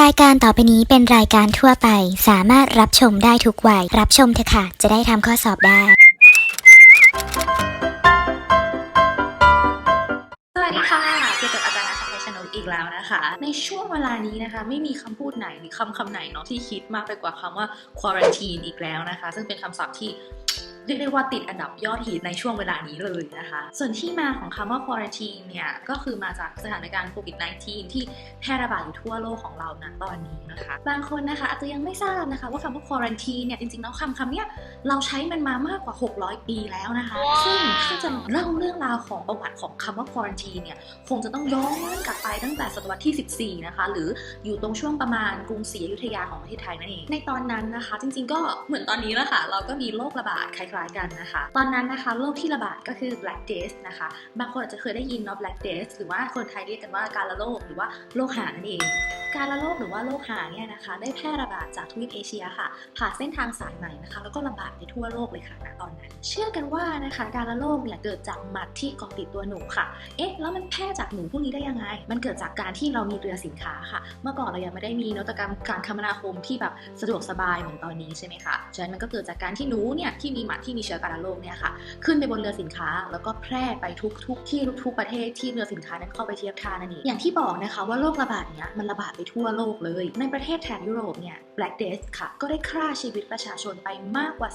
รายการต่อไปนี้เป็นรายการทั่วไป สามารถรับชมได้ทุกวัย รับชมเถอะค่ะ จะได้ทำข้อสอบได้ สวัสดีค่ะเจอกับอาจารย์นะคะเทชนกอีกแล้วนะคะ ในช่วงเวลานี้นะคะ ไม่มีคำพูดไหนหรือคำคำไหนเนาะที่คิดมากไปกว่าคำว่า quarantine อีกแล้วนะคะ ซึ่งเป็นคำศัพท์ที่ เรียกได้ว่าติดอันดับยอดฮิตในช่วงเวลานี้เลยนะคะ ส่วนที่มาของคำว่า quarantine เนี่ยก็คือมาจากสถานการณ์โควิด -19 ที่แพร่ระบาดอยู่ทั่วโลกของเราณตอนนี้นะคะ บางคนนะคะอาจจะยังไม่ทราบนะคะว่าคำว่า quarantine เนี่ยจริงๆแล้วคำคำเนี้ยเราใช้มันมามากกว่า 600 ปีแล้วนะคะ ซึ่งถ้าจะเล่าเรื่องราวของประวัติของคำว่า quarantine เนี่ยคงจะต้องย้อนกลับไปตั้งแต่ศตวรรษที่ 14 นะคะ หรืออยู่ตรงช่วงประมาณกรุงศรีอยุธยาของประเทศไทยนั่นเองในตอนนั้นนะคะ จริงๆ ก็เหมือนตอนนี้แหละค่ะเราก็มีโรคระบาดคล้ายๆกันนะคะ ตอนนั้นนะคะโรคที่ระบาดก็คือ black death นะคะ บางคนอาจจะเคยได้ยินเนาะ black death หรือว่าคนไทยเรียกกันว่าการละโรคหรือว่าโรคหานั่นเองการละโรคหรือว่าโรคหาเนี่ยนะคะ ได้แพร่ระบาดจากทวีปเอเชียค่ะ ผ่านเส้นทางสายไหมนะคะ แล้วก็ระบาดไปทั่วโลกเลยค่ะณตอนนั้น เชื่อกันว่านะคะ การละโรคเนี่ยเกิดจากหมัดที่เกาะติดตัวหนูค่ะ เอ๊ะแล้วมันแพร่จากหนูพวกนี้ได้ยังไง มันเกิดจากการที่เรามีเรือสินค้าค่ะ เมื่อก่อนเรายังไม่ได้มีนวัตกรรมการคมนาคมที่แบบสะดวกสบายเหมือนตอนนี้ใช่ไหมคะฉะนั้นมันก็เกิดจากการที่หนูเนี่ยที่มีหมัดที่มีเชื้อการละโรคเนี่ยค่ะ ขึ้นไปบนเรือสินค้า แล้วก็แพร่ไปทุกทุกที่ทุกประเทศที่เรือสินค้านั้นเข้าไปเทียบท่านั่นเองอย่างที่บอกนะคะว่าโรคระบาดเนี้ยมันระบาดไปทั่วโลกเลย ในประเทศแถบยุโรปเนี่ย Black Death ค่ะ ก็ได้ฆ่าชีวิตประชาชนไปมากกว่า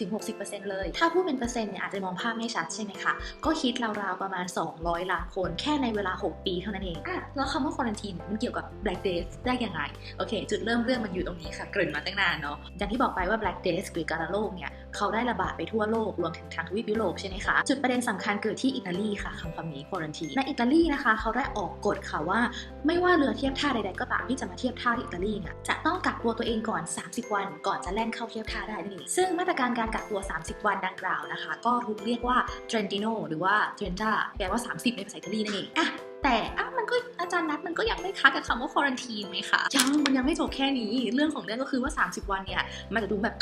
30-60%เลย ถ้าพูดเป็นเปอร์เซ็นต์เนี่ยอาจจะมองภาพไม่ชัดใช่ไหมคะ ก็คิดราวๆประมาณ 200 ล้านคนแค่ในเวลา 6 ปีเท่านั้นเองอะแล้วคำว่า quarantine มันเกี่ยวกับ Black Death ได้ยังไง โอเค จุดเริ่มเรื่องมันอยู่ตรงนี้ค่ะ เกริ่นมาตั้งนานเนาะ อย่างที่บอกไปว่า Black Death หรือการะโรคเนี่ย เขาได้ระบาดไปทั่วโลกรวมถึงทางทวีปยุโรปใช่ไหมคะ จุดประเด็นสำคัญเกิดที่อิตาลีค่ะคำคำนี้ quarantine ในอิตาลีนะคะเขาได้ออกกฎค่ะว่า ไม่ว่าเรือเทียบท่าใดๆก็ตามที่จะมาเทียบท่าที่อิตาลีเนี่ยจะต้องกักตัวตัวเองก่อน 30 วัน ก่อนจะแล่นเข้าเทียบท่าได้นั่ซึ่งมาตรการการกักตัว 30 วันดังกล่าวนะคะ ก็ถูกเรียกว่า Trentino หรือว่า Trenta แปลว่า 30 ในภาษาอิตาลีนั่นเองอะแต่อะมันก็ อาจารย์นัดมันก็ยังไม่คัดกับคำว่าควอรันทีนไหมคะยังมันยังไม่จบแค่นี้ เรื่องของเรื่องก็คือว่า 30 วันเนี่ยมันจะดูแบบ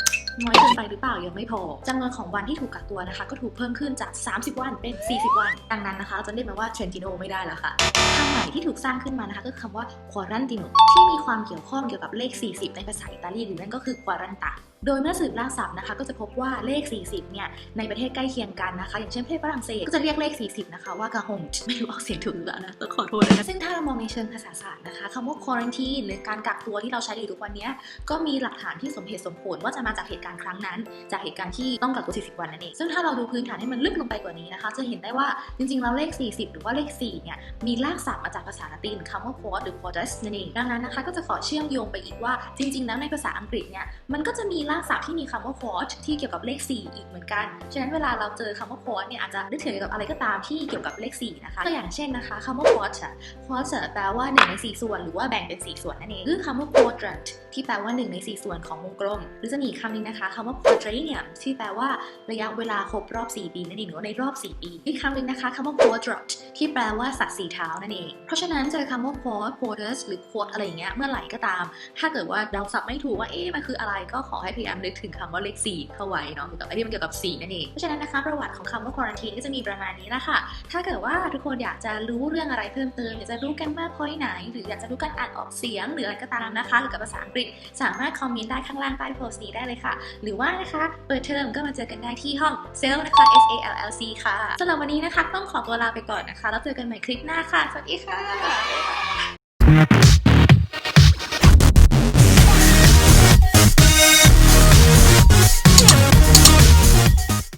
น้อยเกินไปหรือเปล่ายังไม่พอจำนวนของวันที่ถูกกักตัวนะคะ ก็ถูกเพิ่มขึ้นจาก 30 วันเป็น 40 วัน ดังนั้นนะคะเราจะเรียกมันว่าเทรนติโนไม่ได้แล้วค่ะคำใหม่ที่ถูกสร้างขึ้นมานะคะก็คือคำว่าควอรันติโนที่มีความเกี่ยวข้องเกี่ยวกับเลข 40 ในภาษาอิตาลีหรือนั่นก็คือควอรันตา โดยเมื่อสืบราศัพท์นะคะ ก็จะพบว่าเลข 40 เนี่ย ในประเทศใกล้เคียงกันนะคะ อย่างเช่นประเทศฝรั่งเศสก็จะเรียกเลข 40 นะคะ ว่ากาฮงไม่รู้ออกเสียงถูกหรือเปล่านะต้องขอโทษเลยนะซึ่งถ้าเรามองในเชิงภาษาศาสตร์นะคะคำว่า quarantine หรือการกักตัวที่เราใช้อยู่ทุกวันนี้ก็มีหลักฐานที่สมเหตุสมผลว่าจะมาจากเหตุการณ์ครั้งนั้น จากเหตุการณ์ที่ต้องกักตัว 40 วันนั่นเองซึ่งถ้าเราดูพื้นฐานให้มันลึกลงไปกว่านี้นะคะ จะเห็นได้ว่าจริงๆแล้วเลข 40 หรือว่าเลข 4 เนี่ยมีรากศัพท์มาจากภาษาละตินคำว่า quad หรือ quadratus นั่นเองดังนั้นนะคะก็จะขอเชื่อมโยงไปอีกว่าจริง ๆ แล้วในภาษาอังกฤษเนี่ยมันก็จะมีรากศัพท์ที่มีคำว่า quad ที่เกี่ยวกับเลข 4 อีกเหมือนกัน ฉะนั้นเวลาเราเจอคำว่า quad เนี่ยอาจจะนึกถึงเกี่ยวกับอะไรก็ตามที่เกี่ยวกับเลข 4 นะคะตัวอย่างเช่นนะคะคำว่า quad อะ quad แปลว่า1ใน4ส่วน หรือว่าแบ่งเป็น 4 ส่วนนั่นเองหรือคำว่า quadrant ที่แปลว่า 1 ใน 4 ส่วนของวงกลม หรือจะมีอีกคำหนึงนะคะคำว่า quadrennium ที่แปลว่าระยะเวลาครบรอบ 4 ปีนั่นเองหรือในรอบ 4 ปี อีกคำหนึงนะคะคำว่า quadrat ที่แปลว่าสัตว์สีเท้านั่นเอง เพราะฉะนั้นเจอคำว่า quad quadus หรือ quad อะไรอย่างเงี้ยเมื่อไหร่ก็ตาม ถ้าเกิดว่าเราสับไม่ถูกว่าเอ๊ะมันคืออะไรก็ขอให้พยายามนึกถึงคำว่าเลข4เข้าไว้เนาะเกี่ยวกับไอที่มันเกี่ยวกับสีนั่นเองเพราะฉะนั้นนะคะประวัติของคำว่า quarantine ก็จะมีประมาณนี้ละค่ะ ถ้าเกิดว่าทุกคนอยากจะรู้เรื่องอะไรเพิ่มเติมอยากจะรู้กันว่า point ไหน หรืออยากจะรู้การอ่านออกเสียง หรืออะไรก็ตามนะคะหรือกับภาษาอังกฤษ สามารถคอมเมนต์ได้ข้างล่างใต้โพสต์นี้ได้เลยค่ะ หรือว่านะคะเปิดเทอมก็มาเจอกันได้ที่ห้องเซลนะคะ S A L L C ค่ะสำหรับวันนี้นะคะต้องขอตัวลาไปก่อนนะคะแล้วเจอกันใหม่คลิปหน้าค่ะสวัสดีค่ะ